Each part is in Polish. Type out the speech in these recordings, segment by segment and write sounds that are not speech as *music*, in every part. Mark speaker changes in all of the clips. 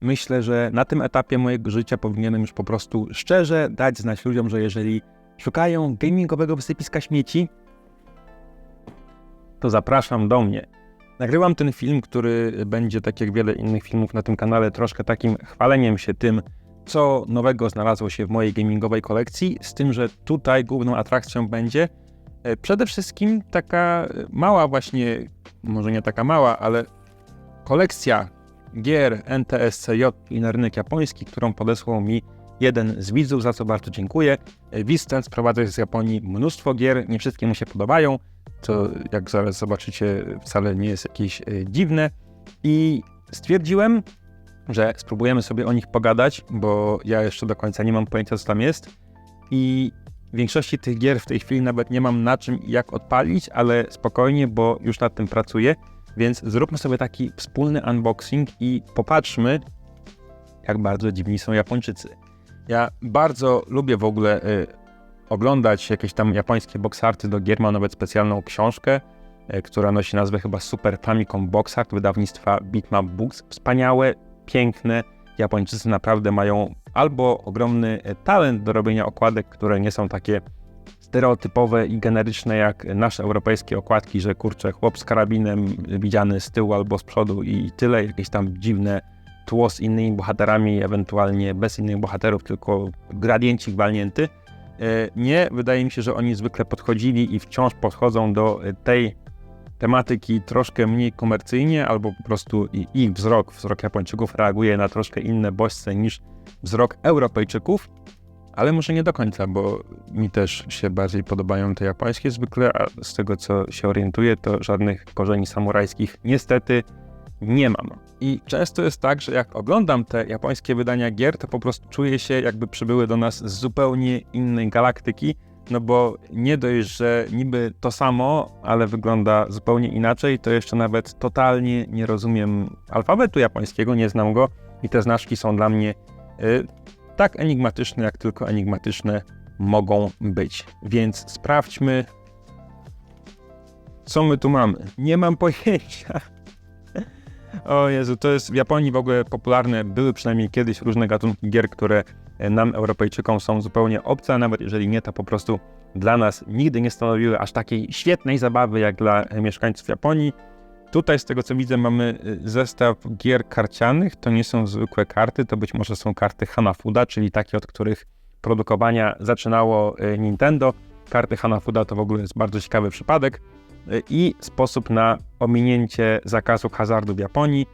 Speaker 1: myślę, że na tym etapie mojego życia powinienem już po prostu szczerze dać znać ludziom, że jeżeli szukają gamingowego wysypiska śmieci, to zapraszam do mnie. Nagrywam ten film, który będzie, tak jak wiele innych filmów na tym kanale, troszkę takim chwaleniem się tym, co nowego znalazło się w mojej gamingowej kolekcji, z tym, że tutaj główną atrakcją będzie e, przede wszystkim taka e, mała właśnie, może nie taka mała, ale kolekcja gier NTSCJ i na rynek japoński, którą podesłał mi jeden z widzów, za co bardzo dziękuję. Wiz sprowadza z Japonii. Mnóstwo gier, nie wszystkie mu się podobają, co jak zaraz zobaczycie wcale nie jest jakieś e, dziwne. I stwierdziłem, że spróbujemy sobie o nich pogadać, bo ja jeszcze do końca nie mam pojęcia co tam jest. I większości tych gier w tej chwili nawet nie mam na czym jak odpalić, ale spokojnie, bo już nad tym pracuję, więc zróbmy sobie taki wspólny unboxing i popatrzmy, jak bardzo dziwni są Japończycy. Ja bardzo lubię w ogóle y, oglądać jakieś tam japońskie boxarty do gier. Mam nawet specjalną książkę, y, która nosi nazwę chyba Super Famicom Box Art wydawnictwa Bitmap Books. Wspaniałe, piękne. Japończycy naprawdę mają albo ogromny y, talent do robienia okładek, które nie są takie stereotypowe i generyczne jak nasze europejskie okładki, że kurczę, chłop z karabinem widziany z tyłu albo z przodu i tyle, jakieś tam dziwne tło z innymi bohaterami, ewentualnie bez innych bohaterów, tylko gradiencik walnięty. E, Nie, wydaje mi się, że oni zwykle podchodzili i wciąż podchodzą do tej tematyki troszkę mniej komercyjnie, albo po prostu ich wzrok, wzrok Japończyków reaguje na troszkę inne bodźce niż wzrok Europejczyków, ale może nie do końca, bo mi też się bardziej podobają te japońskie zwykle, a z tego co się orientuję, to żadnych korzeni samurajskich niestety nie mam. I często jest tak, że jak oglądam te japońskie wydania gier, to po prostu czuję się, jakby przybyły do nas z zupełnie innej galaktyki. No bo nie dość, że niby to samo, ale wygląda zupełnie inaczej, to jeszcze nawet totalnie nie rozumiem alfabetu japońskiego, nie znam go i te znaczki są dla mnie y, tak enigmatyczne, jak tylko enigmatyczne mogą być. Więc sprawdźmy, co my tu mamy. Nie mam pojęcia. O Jezu, to jest w Japonii w ogóle popularne, były przynajmniej kiedyś różne gatunki gier, które e, nam, Europejczykom, są zupełnie obce, a nawet jeżeli nie, to po prostu dla nas nigdy nie stanowiły aż takiej świetnej zabawy jak dla e, mieszkańców Japonii. Tutaj z tego co widzę mamy e, zestaw gier karcianych, to nie są zwykłe karty, to być może są karty Hanafuda, czyli takie, od których produkowania zaczynało Nintendo. Karty Hanafuda to w ogóle jest bardzo ciekawy przypadek i sposób na ominięcie zakazu hazardu w Japonii,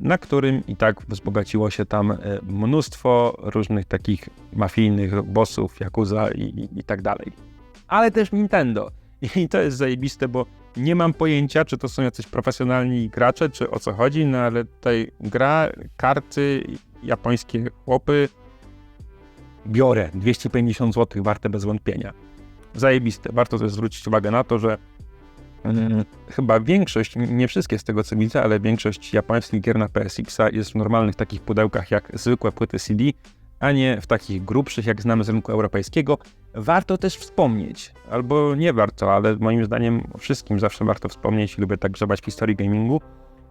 Speaker 1: na którym i tak wzbogaciło się tam mnóstwo różnych takich mafijnych bossów, Yakuza i, i, i tak dalej. Ale też Nintendo. I to jest zajebiste, bo nie mam pojęcia, czy to są jacyś profesjonalni gracze, czy o co chodzi, no ale tutaj gra, karty, japońskie chłopy, biorę 250 zł, warte bez wątpienia. Zajebiste. Warto też zwrócić uwagę na to, że Mm, chyba większość, nie wszystkie z tego co widzę, ale większość japońskich gier na PSX-a jest w normalnych takich pudełkach jak zwykłe płyty CD, a nie w takich grubszych jak znamy z rynku europejskiego. Warto też wspomnieć, albo nie warto, ale moim zdaniem wszystkim zawsze warto wspomnieć, lubię tak grzebać w historii gamingu,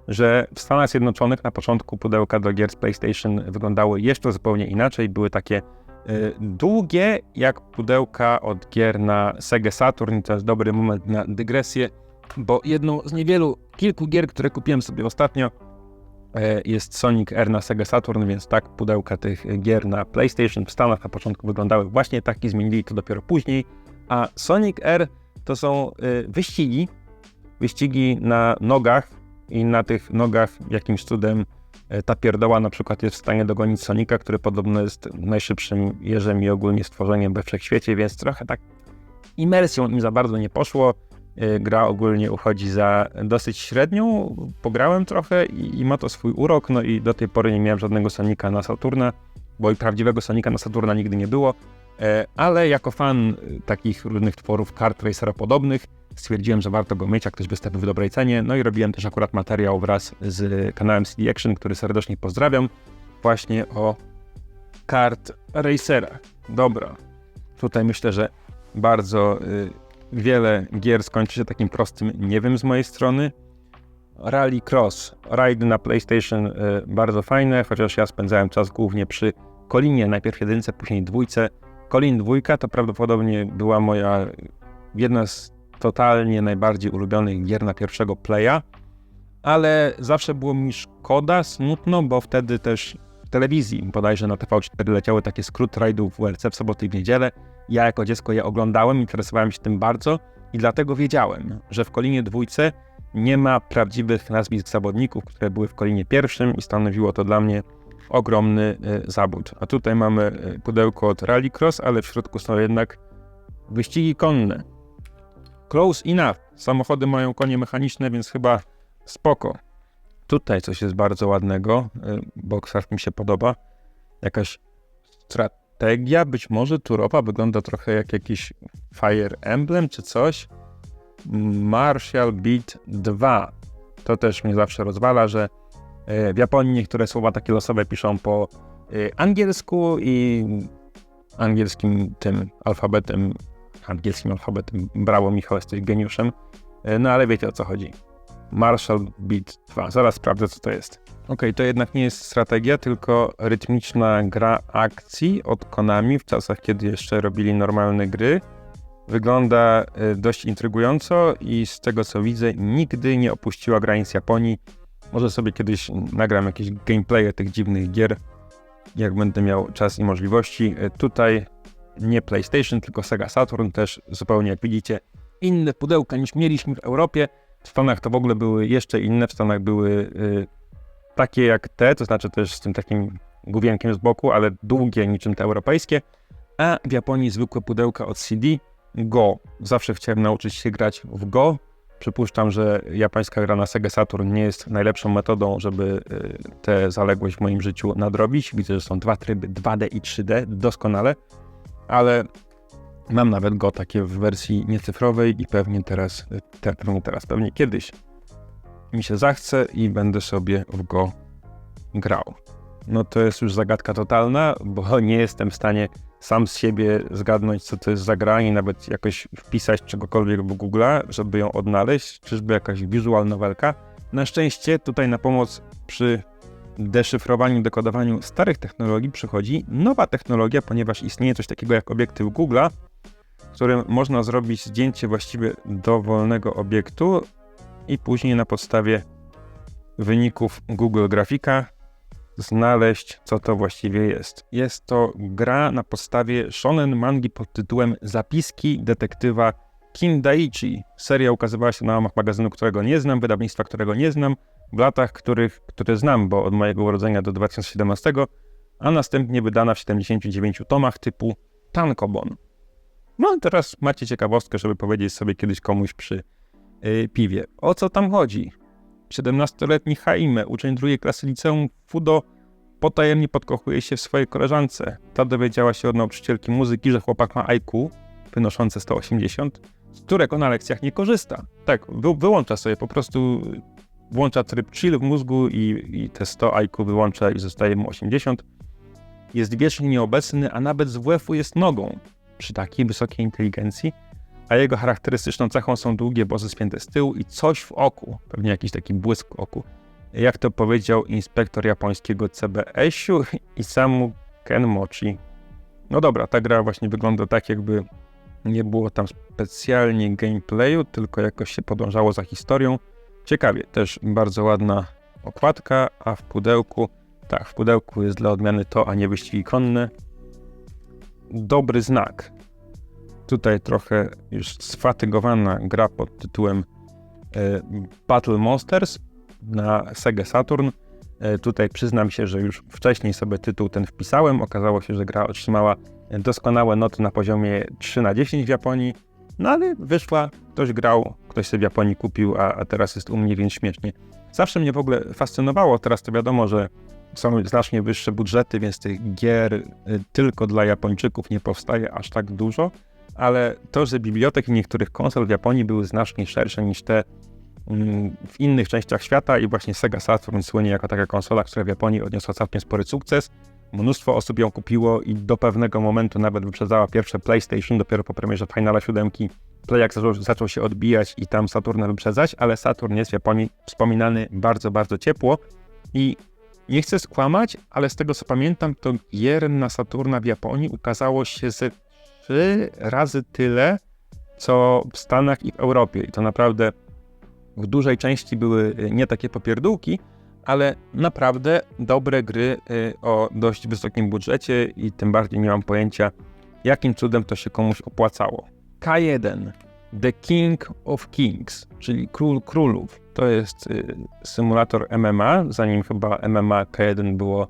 Speaker 1: że w Stanach Zjednoczonych na początku pudełka do gier z PlayStation wyglądały jeszcze zupełnie inaczej. Były takie y, długie jak pudełka od gier na Sega Saturn. To jest dobry moment na dygresję bo jedną z niewielu, kilku gier, które kupiłem sobie ostatnio, jest Sonic R na Sega Saturn, więc tak, pudełka tych gier na PlayStation w Stanach na początku wyglądały właśnie tak i zmienili to dopiero później, a Sonic R to są e, wyścigi, wyścigi na nogach i na tych nogach jakimś cudem e, ta pierdoła na przykład jest w stanie dogonić Sonika, który podobno jest najszybszym jeżem i ogólnie stworzeniem we wszechświecie, więc trochę tak imersją im za bardzo nie poszło. Y, gra ogólnie uchodzi za dosyć średnią. Pograłem trochę i, i, ma to swój urok, no i do tej pory nie miałem żadnego Sonika na Saturna, bo i prawdziwego Sonika na Saturna nigdy nie było. E, ale jako fan y, takich różnych tworów kart racera podobnych, stwierdziłem, że warto go mieć, jak ktoś wystawił w dobrej cenie. No i robiłem też akurat materiał wraz z kanałem CD Action, który serdecznie pozdrawiam, właśnie o kart racera. Dobra, tutaj myślę, że bardzo y, wiele gier skończy się takim prostym nie wiem z mojej strony. Rally Cross. Ride na PlayStation y, bardzo fajne, chociaż ja spędzałem czas głównie przy Kolinie, najpierw jedynce, później dwójce. Kolin dwójka to prawdopodobnie była moja jedna z totalnie najbardziej ulubionych gier na pierwszego playa, ale zawsze było mi szkoda, smutno, bo wtedy też telewizji, bodajże na TV4 leciały takie skrót rajdów WRC w soboty i w niedzielę. Ja jako dziecko je oglądałem, interesowałem się tym bardzo i dlatego wiedziałem, że w Kolinie dwójce nie ma prawdziwych nazwisk zawodników, które były w Kolinie pierwszym i stanowiło to dla mnie ogromny y, zawód. A tutaj mamy y, pudełko od Rallycross, ale w środku są jednak wyścigi konne. Close enough. Samochody mają konie mechaniczne, więc chyba spoko. Tutaj coś jest bardzo ładnego. y, Boxarz mi się podoba. Jakaś strategia, być może turowa, wygląda trochę jak jakiś Fire Emblem czy coś. Martial Beat 2. To też mnie zawsze rozwala, że e, w Japonii niektóre słowa takie losowe piszą po e, angielsku i angielskim tym alfabetem, angielskim alfabetem brało Michał, jesteś geniuszem. No ale wiecie o co chodzi. Martial Beat 2. Zaraz sprawdzę co to jest. Okej, to jednak nie jest strategia, tylko rytmiczna gra akcji od Konami w czasach, kiedy jeszcze robili normalne gry. Wygląda y, dość intrygująco i z tego co widzę, nigdy nie opuściła granic Japonii. Może sobie kiedyś nagram jakieś gameplaye tych dziwnych gier, jak będę miał czas i możliwości. Y, Tutaj nie PlayStation, tylko Sega Saturn, też zupełnie jak widzicie, inne pudełka niż mieliśmy w Europie. W Stanach to w ogóle były jeszcze inne, w Stanach były y, takie jak te, to znaczy też z tym takim główienkiem z boku, ale długie niczym te europejskie, a w Japonii zwykłe pudełka od CD, Go. Zawsze chciałem nauczyć się grać w Go. Przypuszczam, że japońska gra na Sega Saturn nie jest najlepszą metodą, żeby y, tę zaległość w moim życiu nadrobić. Widzę, że są dwa tryby 2D i 3D, doskonale, ale mam nawet Go takie w wersji niecyfrowej i pewnie teraz, te, pewnie teraz, pewnie kiedyś mi się zachce i będę sobie w Go grał. No to jest już zagadka totalna, bo *laughs* nie jestem w stanie sam z siebie zgadnąć, co to jest za gra i nawet jakoś wpisać czegokolwiek w Google'a, żeby ją odnaleźć, czyżby jakaś visual novelka. Na szczęście tutaj na pomoc przy deszyfrowaniu, dekodowaniu starych technologii przychodzi nowa technologia, ponieważ istnieje coś takiego jak obiektyw Google'a, którym można zrobić zdjęcie właściwie dowolnego obiektu i później na podstawie wyników Google Grafika znaleźć, co to właściwie jest. Jest to gra na podstawie shonen mangi pod tytułem Zapiski detektywa Kindaichi. Seria ukazywała się na łamach magazynu, którego nie znam, wydawnictwa, którego nie znam, w latach, których, które znam, bo od mojego urodzenia do 2017, a następnie wydana w 79 tomach typu Tankobon. No teraz macie ciekawostkę, żeby powiedzieć sobie kiedyś komuś przy yy, piwie. O co tam chodzi? 17-letni Jaime, uczeń drugiej klasy liceum Fudo, potajemnie podkochuje się w swojej koleżance. Ta dowiedziała się od nauczycielki muzyki, że chłopak ma IQ wynoszące 180, z którego na lekcjach nie korzysta. Tak, wy, wyłącza sobie, po prostu włącza tryb chill w mózgu i, i te 100 IQ wyłącza i zostaje mu 80. Jest wiecznie nieobecny, a nawet z WF-u jest nogą. Przy takiej wysokiej inteligencji a jego charakterystyczną cechą są długie bozy spięte z tyłu i coś w oku, pewnie jakiś taki błysk w oku. Jak to powiedział inspektor japońskiego CBS-u Isamu Kenmochi. No dobra, ta gra właśnie wygląda tak, jakby nie było tam specjalnie gameplayu, tylko jakoś się podążało za historią. Ciekawie, też bardzo ładna okładka, a w pudełku, tak, w pudełku jest dla odmiany to, a nie wyścigi konne. Dobry znak. Tutaj trochę już sfatygowana gra pod tytułem e, Battle Monsters na Sega Saturn. E, tutaj przyznam się, że już wcześniej sobie tytuł ten wpisałem. Okazało się, że gra otrzymała doskonałe noty na poziomie 3 na 10 w Japonii. No ale wyszła, ktoś grał, ktoś sobie w Japonii kupił, a, a teraz jest u mnie, więc śmiesznie. Zawsze mnie w ogóle fascynowało, teraz to wiadomo, że są znacznie wyższe budżety, więc tych gier y, tylko dla Japończyków nie powstaje aż tak dużo, ale to, że biblioteki niektórych konsol w Japonii były znacznie szersze niż te mm, w innych częściach świata i właśnie Sega Saturn słynie jako taka konsola, która w Japonii odniosła całkiem spory sukces. Mnóstwo osób ją kupiło i do pewnego momentu nawet wyprzedzała pierwsze PlayStation, dopiero po premierze Finala 7 Playak zaczął, zaczął się odbijać i tam Saturna wyprzedzać, ale Saturn jest w Japonii wspominany bardzo, bardzo ciepło i nie chcę skłamać, ale z tego co pamiętam, to gier na Saturna w Japonii ukazało się ze trzy razy tyle, co w Stanach i w Europie. I to naprawdę w dużej części były y, nie takie popierdółki, ale naprawdę dobre gry y, o dość wysokim budżecie i tym bardziej nie mam pojęcia, jakim cudem to się komuś opłacało. K1 The King of Kings, czyli Król Królów. To jest y, symulator MMA, zanim chyba MMA K1 było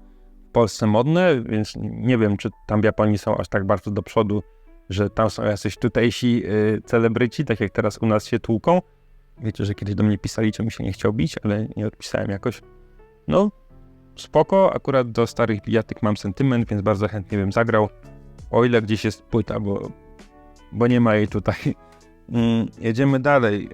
Speaker 1: w Polsce modne, więc nie wiem, czy tam w Japonii są aż tak bardzo do przodu, że tam są jacyś tutejsi y, celebryci, tak jak teraz u nas się tłuką. Wiecie, że kiedyś do mnie pisali, czy mi się nie chciał bić, ale nie odpisałem jakoś. No, spoko, akurat do starych bijatyk mam sentyment, więc bardzo chętnie bym zagrał. O ile gdzieś jest płyta, bo, bo nie ma jej tutaj. Mm, jedziemy dalej.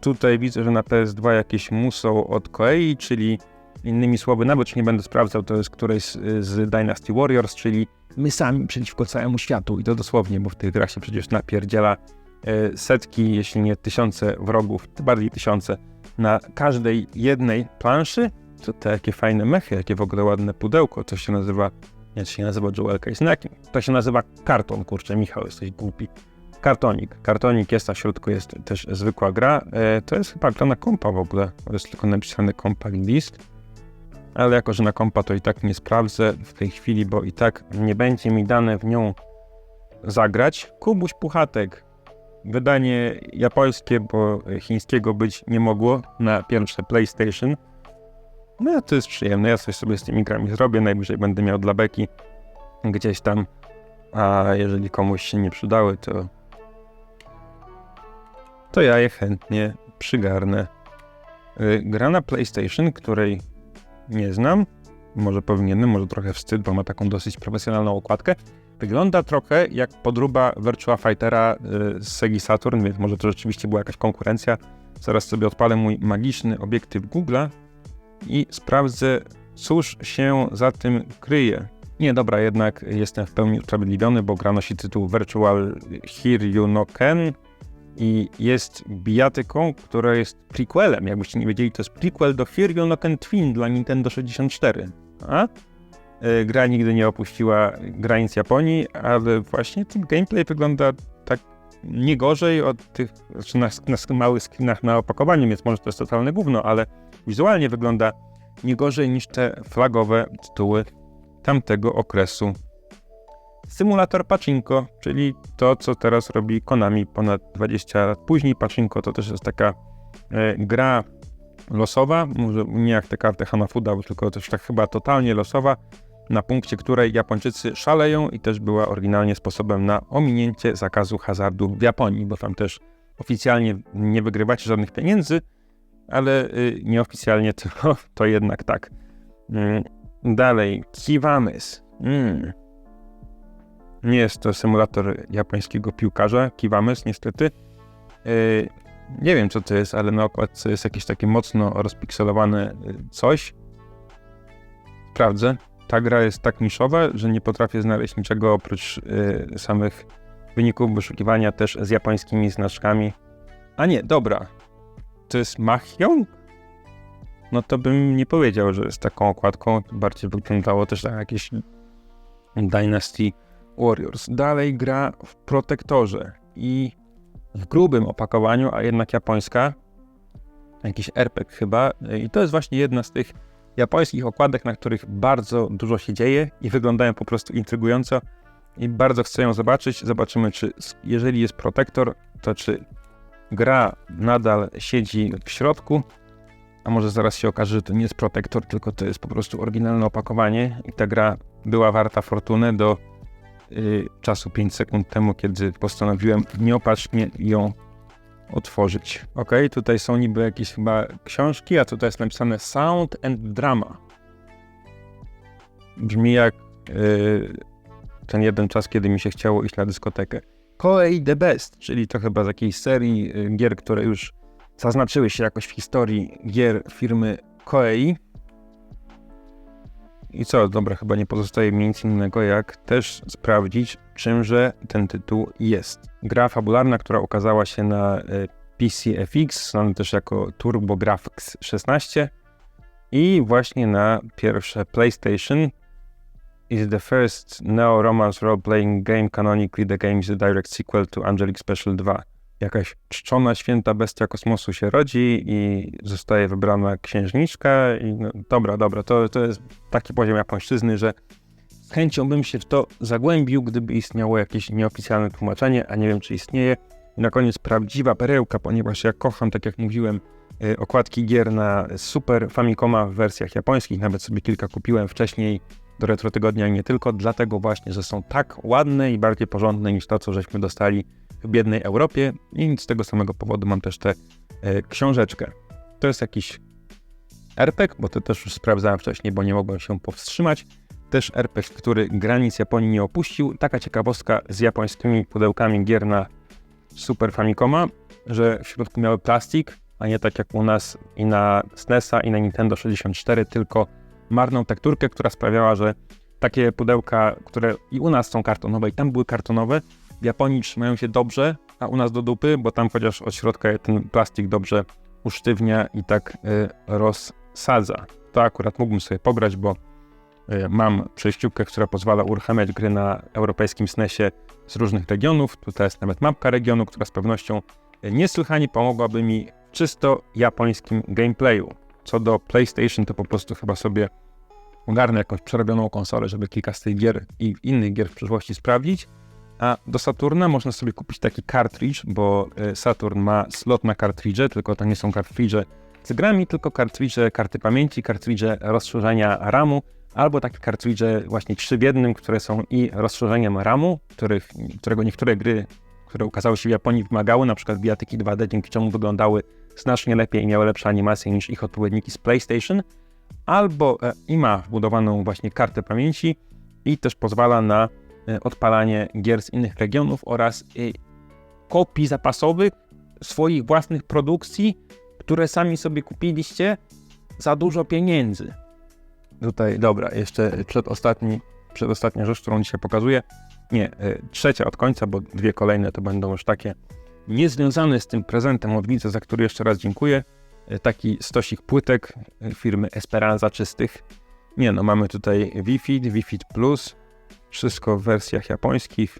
Speaker 1: Tutaj widzę, że na PS2 jakieś muszą od Koei, czyli innymi słowy, nawet nie będę sprawdzał, to jest któreś z, Dynasty Warriors, czyli my sami przeciwko całemu światu. I to dosłownie, bo w tych grach się przecież napierdziela e, setki, jeśli nie tysiące wrogów, bardziej tysiące na każdej jednej planszy. To te jakie fajne mechy, jakie w ogóle ładne pudełko, to się nazywa, nie, to się nazywa Jewelka jest na To się nazywa karton, kurczę, Michał, jesteś głupi. Kartonik. Kartonik jest, a w środku jest też zwykła gra. E, to jest chyba gra na kompa w ogóle. To jest tylko napisane compact disc. Ale jako, że na kompa to i tak nie sprawdzę w tej chwili, bo i tak nie będzie mi dane w nią zagrać. Kubuś Puchatek. Wydanie japońskie, bo chińskiego być nie mogło na pierwsze PlayStation. No to jest przyjemne, ja coś sobie z tymi grami zrobię, najwyżej będę miał dla beki gdzieś tam, a jeżeli komuś się nie przydały, to to ja je chętnie przygarnę. Y, gra na PlayStation, której nie znam, może powinienem, może trochę wstyd, bo ma taką dosyć profesjonalną okładkę. Wygląda trochę jak podróba Virtua Fightera y, z Segi Saturn, więc może to rzeczywiście była jakaś konkurencja. Zaraz sobie odpalę mój magiczny obiektyw Google'a i sprawdzę, cóż się za tym kryje. Nie, dobra, jednak jestem w pełni usprawiedliwiony, bo gra nosi tytuł Virtual Hiryu no Ken i jest bijatyką, która jest prequelem. Jakbyście nie wiedzieli, to jest prequel do Hiryu no Ken Twin dla Nintendo 64. A? E, gra nigdy nie opuściła granic Japonii, ale właśnie ten gameplay wygląda tak nie gorzej od tych, znaczy na, na małych screenach na opakowaniu, więc może to jest totalne gówno, ale wizualnie wygląda nie gorzej niż te flagowe tytuły tamtego okresu. Symulator Pachinko, czyli to, co teraz robi Konami ponad 20 lat później. Pachinko to też jest taka e, gra losowa, może nie jak te karty Hanafuda, tylko też tak chyba totalnie losowa, na punkcie której Japończycy szaleją i też była oryginalnie sposobem na ominięcie zakazu hazardu w Japonii, bo tam też oficjalnie nie wygrywacie żadnych pieniędzy, ale y, nieoficjalnie to, *laughs* to jednak tak. Mm, dalej, Kiwames. Mm. Nie jest to symulator japońskiego piłkarza, Kiwames niestety. Y, nie wiem co to jest, ale na okładce jest jakieś takie mocno rozpikselowane y, coś. Sprawdzę. Ta gra jest tak niszowa, że nie potrafię znaleźć niczego oprócz y, samych wyników wyszukiwania też z japońskimi znaczkami. A nie, dobra. To jest Machion? No to bym nie powiedział, że z taką okładką. Bardziej wyglądało też jak jakieś Dynasty Warriors. Dalej gra w Protektorze i w grubym opakowaniu, a jednak japońska. Jakiś RPG chyba. I to jest właśnie jedna z tych japońskich okładek, na których bardzo dużo się dzieje i wyglądają po prostu intrygująco. I bardzo chcę ją zobaczyć. Zobaczymy, czy jeżeli jest protektor, to czy gra nadal siedzi w środku, a może zaraz się okaże, że to nie jest protektor, tylko to jest po prostu oryginalne opakowanie i ta gra była warta fortuny do y, czasu 5 sekund temu, kiedy postanowiłem nieopatrznie ją otworzyć. Ok, tutaj są niby jakieś chyba książki, a tutaj jest napisane Sound and Drama. Brzmi jak y, ten jeden czas, kiedy mi się chciało iść na dyskotekę. Koei The Best, czyli to chyba z jakiejś serii y, gier, które już zaznaczyły się jakoś w historii gier firmy Koei. I co, dobra, chyba nie pozostaje mi nic innego, jak też sprawdzić, czymże ten tytuł jest. Gra fabularna, która ukazała się na e, PCFX, znany też jako TurboGrafx 16 i właśnie na pierwsze PlayStation is the first neo-romance role-playing game canonically the game is a direct sequel to Angelic Special 2. Jakaś czczona, święta bestia kosmosu się rodzi i zostaje wybrana księżniczka i no, dobra, dobra, to, to jest taki poziom japońszczyzny, że z chęcią bym się w to zagłębił, gdyby istniało jakieś nieoficjalne tłumaczenie, a nie wiem, czy istnieje. I na koniec prawdziwa perełka, ponieważ ja kocham, tak jak mówiłem, y, okładki gier na Super Famicoma w wersjach japońskich, nawet sobie kilka kupiłem wcześniej do Retro Tygodnia nie tylko, dlatego właśnie, że są tak ładne i bardziej porządne niż to, co żeśmy dostali biednej Europie i z tego samego powodu mam też tę e, książeczkę. To jest jakiś RPG, bo to też już sprawdzałem wcześniej, bo nie mogłem się powstrzymać. Też RPG, który granic Japonii nie opuścił. Taka ciekawostka z japońskimi pudełkami gier na Super Famicoma, że w środku miały plastik, a nie tak jak u nas i na SNESa i na Nintendo 64, tylko marną tekturkę, która sprawiała, że takie pudełka, które i u nas są kartonowe i tam były kartonowe, w Japonii trzymają się dobrze, a u nas do dupy, bo tam chociaż od środka ten plastik dobrze usztywnia i tak y, rozsadza. To akurat mógłbym sobie pobrać, bo y, mam przejściówkę, która pozwala uruchamiać gry na europejskim SNESie z różnych regionów. Tutaj jest nawet mapka regionu, która z pewnością y, niesłychanie pomogłaby mi w czysto japońskim gameplayu. Co do PlayStation, to po prostu chyba sobie ogarnę jakąś przerobioną konsolę, żeby kilka z tych gier i innych gier w przyszłości sprawdzić. A do Saturna można sobie kupić taki cartridge, bo y, Saturn ma slot na kartridże, tylko to nie są kartridże z grami, tylko kartridże karty pamięci, kartridże rozszerzenia RAMu, albo takie kartridże właśnie trzy w jednym, które są i rozszerzeniem RAMu, których, którego niektóre gry, które ukazały się w Japonii wymagały, na przykład bijatyki 2D, dzięki czemu wyglądały znacznie lepiej i miały lepsze animacje niż ich odpowiedniki z PlayStation, albo e, i ma wbudowaną właśnie kartę pamięci i też pozwala na e, odpalanie gier z innych regionów oraz e, kopii zapasowych swoich własnych produkcji, które sami sobie kupiliście za dużo pieniędzy. Tutaj, dobra, jeszcze przedostatni, przedostatnia rzecz, którą dzisiaj pokazuję. Nie, trzecia od końca, bo dwie kolejne to będą już takie niezwiązane z tym prezentem od widza, za który jeszcze raz dziękuję. Taki stosik płytek firmy Esperanza czystych. Nie no, mamy tutaj Wi-Fi, Wi-Fi Plus, wszystko w wersjach japońskich.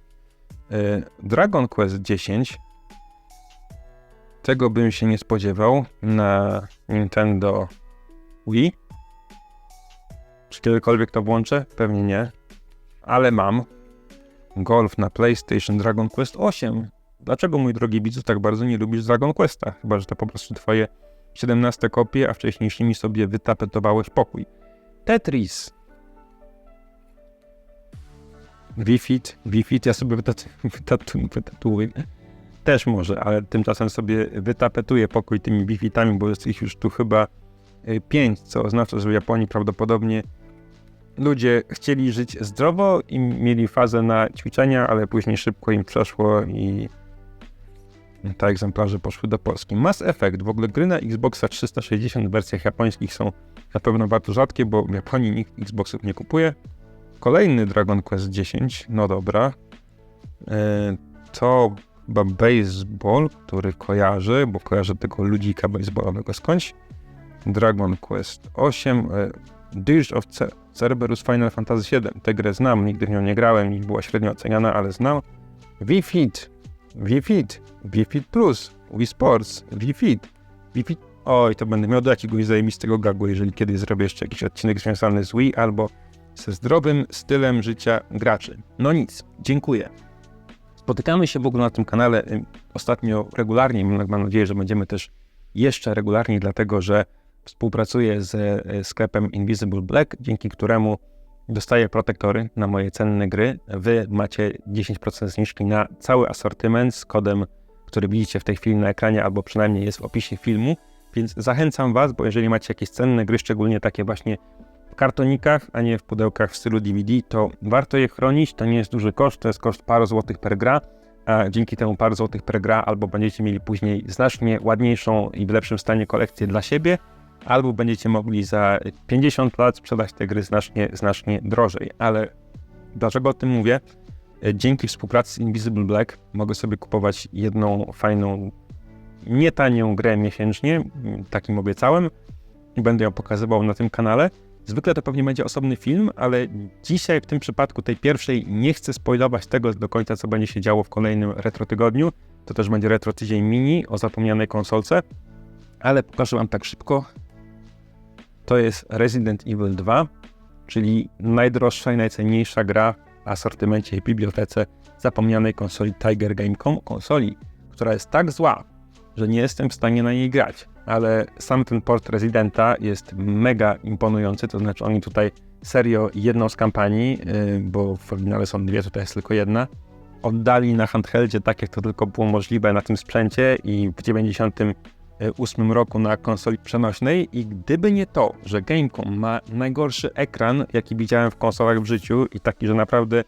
Speaker 1: Dragon Quest 10. Tego bym się nie spodziewał na Nintendo Wii. Czy kiedykolwiek to włączę? Pewnie nie. Ale mam. Golf na PlayStation Dragon Quest 8. Dlaczego, mój drogi widzu, tak bardzo nie lubisz Dragon Questa? Chyba, że to po prostu twoje 17 kopie, a wcześniejszymi sobie wytapetowałeś pokój. Tetris. Wifit, Wifit, ja sobie wytatuję, *laughs* wytatuję. Też może, ale tymczasem sobie wytapetuję pokój tymi Wifitami, bo jest ich już tu chyba 5, co oznacza, że w Japonii prawdopodobnie ludzie chcieli żyć zdrowo i mieli fazę na ćwiczenia, ale później szybko im przeszło i te egzemplarze poszły do Polski. Mass Effect, w ogóle gry na Xboxa 360 w wersjach japońskich są na pewno bardzo rzadkie, bo w Japonii nikt Xboxów nie kupuje. Kolejny Dragon Quest 10, no dobra. E, to chyba baseball, który kojarzy, bo kojarzę tego ludzika baseballowego skądś. Dragon Quest 8, e, Dirge of Cerberus Final Fantasy VII. Tę grę znam, nigdy w nią nie grałem i była średnio oceniana, ale znam. Wii Fit, Wii Fit, Wii Fit Plus, Wii Sports, Wii Fit, Wii Fit... Oj, to będę miał do jakiegoś zajebistego gagu, jeżeli kiedyś zrobię jeszcze jakiś odcinek związany z Wii albo ze zdrowym stylem życia graczy. No nic, dziękuję. Spotykamy się w ogóle na tym kanale y, ostatnio regularnie, mam nadzieję, że będziemy też jeszcze regularniej, dlatego że współpracuję z sklepem Invisible Black, dzięki któremu dostaję protektory na moje cenne gry. Wy macie 10% zniżki na cały asortyment z kodem, który widzicie w tej chwili na ekranie, albo przynajmniej jest w opisie filmu. Więc zachęcam Was, bo jeżeli macie jakieś cenne gry, szczególnie takie właśnie kartonikach, a nie w pudełkach w stylu DVD, to warto je chronić. To nie jest duży koszt, to jest koszt paru złotych per gra. A dzięki temu paru złotych per gra, albo będziecie mieli później znacznie ładniejszą i w lepszym stanie kolekcję dla siebie, albo będziecie mogli za 50 lat sprzedać te gry znacznie, znacznie drożej. Ale dlaczego o tym mówię? E, Dzięki współpracy z Invisible Black mogę sobie kupować jedną fajną, nie tanią grę miesięcznie, takim obiecałem i będę ją pokazywał na tym kanale. Zwykle to pewnie będzie osobny film, ale dzisiaj w tym przypadku tej pierwszej nie chcę spoilować tego do końca, co będzie się działo w kolejnym retro tygodniu. To też będzie retro tydzień mini o zapomnianej konsolce, ale pokażę wam tak szybko. To jest Resident Evil 2, czyli najdroższa i najcenniejsza gra w asortymencie i bibliotece zapomnianej konsoli Tiger Game.com, konsoli, która jest tak zła, że nie jestem w stanie na niej grać. Ale sam ten port Residenta jest mega imponujący, to znaczy oni tutaj serio jedną z kampanii, yy, bo w oryginale są dwie, tutaj jest tylko jedna, oddali na handheldzie tak, jak to tylko było możliwe na tym sprzęcie i w 98 roku na konsoli przenośnej. I gdyby nie to, że Gamecom ma najgorszy ekran, jaki widziałem w konsolach w życiu i taki, że naprawdę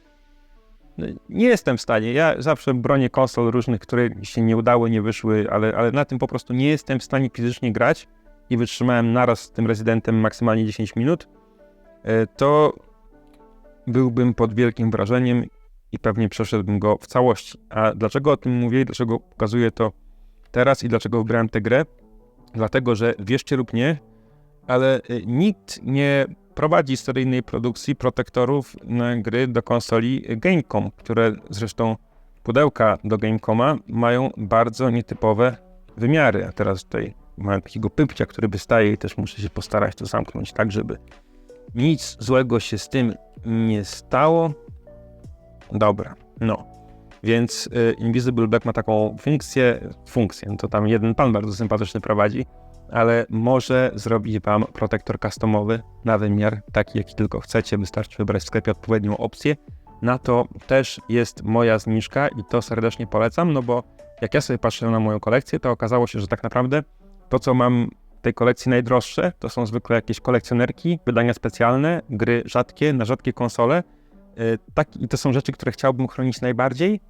Speaker 1: nie jestem w stanie. Ja zawsze bronię konsol różnych, które się nie udały, nie wyszły, ale, ale na tym po prostu nie jestem w stanie fizycznie grać i wytrzymałem naraz z tym rezydentem maksymalnie 10 minut, e, to byłbym pod wielkim wrażeniem i pewnie przeszedłbym go w całości. A dlaczego o tym mówię dlaczego pokazuję to teraz i dlaczego wybrałem tę grę? Dlatego, że wierzcie lub nie, ale y, nikt nie prowadzi seryjnej produkcji protektorów na gry do konsoli Gamecom, które zresztą pudełka do Gamecoma mają bardzo nietypowe wymiary. A teraz tutaj mam takiego pypcia, który wystaje i też muszę się postarać to zamknąć tak, żeby nic złego się z tym nie stało. Dobra, no. Więc y, Invisible Black ma taką funkcję, funkcję, no to tam jeden pan bardzo sympatyczny prowadzi, ale może zrobić wam protektor customowy na wymiar taki, jaki tylko chcecie. Wystarczy wybrać w sklepie odpowiednią opcję. Na to też jest moja zniżka i to serdecznie polecam, no bo jak ja sobie patrzę na moją kolekcję, to okazało się, że tak naprawdę to, co mam w tej kolekcji najdroższe, to są zwykle jakieś kolekcjonerki, wydania specjalne, gry rzadkie, na rzadkie konsole. Yy, tak, I to są rzeczy, które chciałbym chronić najbardziej,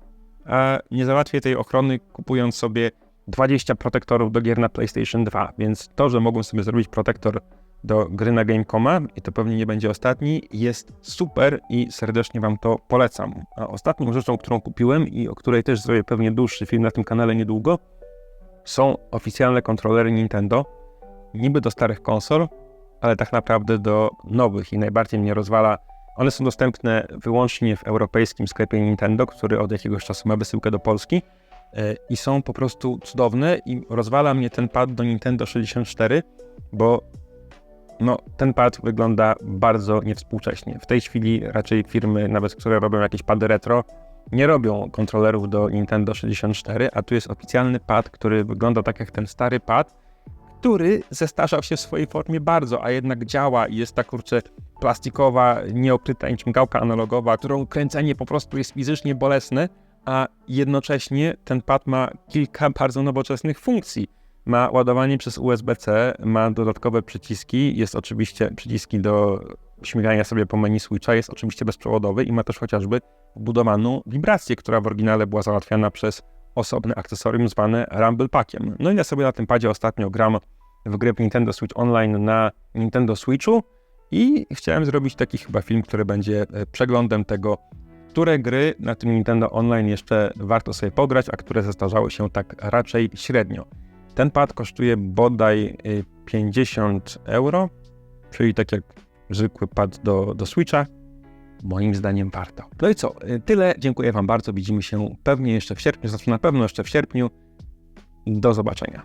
Speaker 1: a nie załatwię tej ochrony kupując sobie 20 protektorów do gier na PlayStation 2, więc to, że mogłem sobie zrobić protektor do gry na Gamecoma i to pewnie nie będzie ostatni, jest super i serdecznie Wam to polecam. A ostatnią rzeczą, którą kupiłem i o której też zrobię pewnie dłuższy film na tym kanale niedługo, są oficjalne kontrolery Nintendo, niby do starych konsol, ale tak naprawdę do nowych i najbardziej mnie rozwala. One są dostępne wyłącznie w europejskim sklepie Nintendo, który od jakiegoś czasu ma wysyłkę do Polski i są po prostu cudowne i rozwala mnie ten pad do Nintendo 64, bo no, ten pad wygląda bardzo niewspółcześnie. W tej chwili raczej firmy, nawet które robią jakieś pady retro, nie robią kontrolerów do Nintendo 64, a tu jest oficjalny pad, który wygląda tak jak ten stary pad, który zestarzał się w swojej formie bardzo, a jednak działa i jest ta kurczę plastikowa, nieokryta niczym gałka analogowa, którą kręcenie po prostu jest fizycznie bolesne, a jednocześnie ten pad ma kilka bardzo nowoczesnych funkcji. Ma ładowanie przez USB-C, ma dodatkowe przyciski, jest oczywiście przyciski do śmigania sobie po menu Switcha, jest oczywiście bezprzewodowy i ma też chociażby wbudowaną wibrację, która w oryginale była załatwiana przez osobne akcesorium zwane Rumble Packiem. No i ja sobie na tym padzie ostatnio gram w grę Nintendo Switch Online na Nintendo Switchu i chciałem zrobić taki chyba film, który będzie e, przeglądem tego, które gry na tym Nintendo Online jeszcze warto sobie pograć, a które zestarzały się tak raczej średnio. Ten pad kosztuje bodaj y, 50 euro, czyli tak jak zwykły pad do, do Switcha. Moim zdaniem warto. No i co? Y, Tyle. Dziękuję Wam bardzo. Widzimy się pewnie jeszcze w sierpniu, znaczy na pewno jeszcze w sierpniu. Do zobaczenia.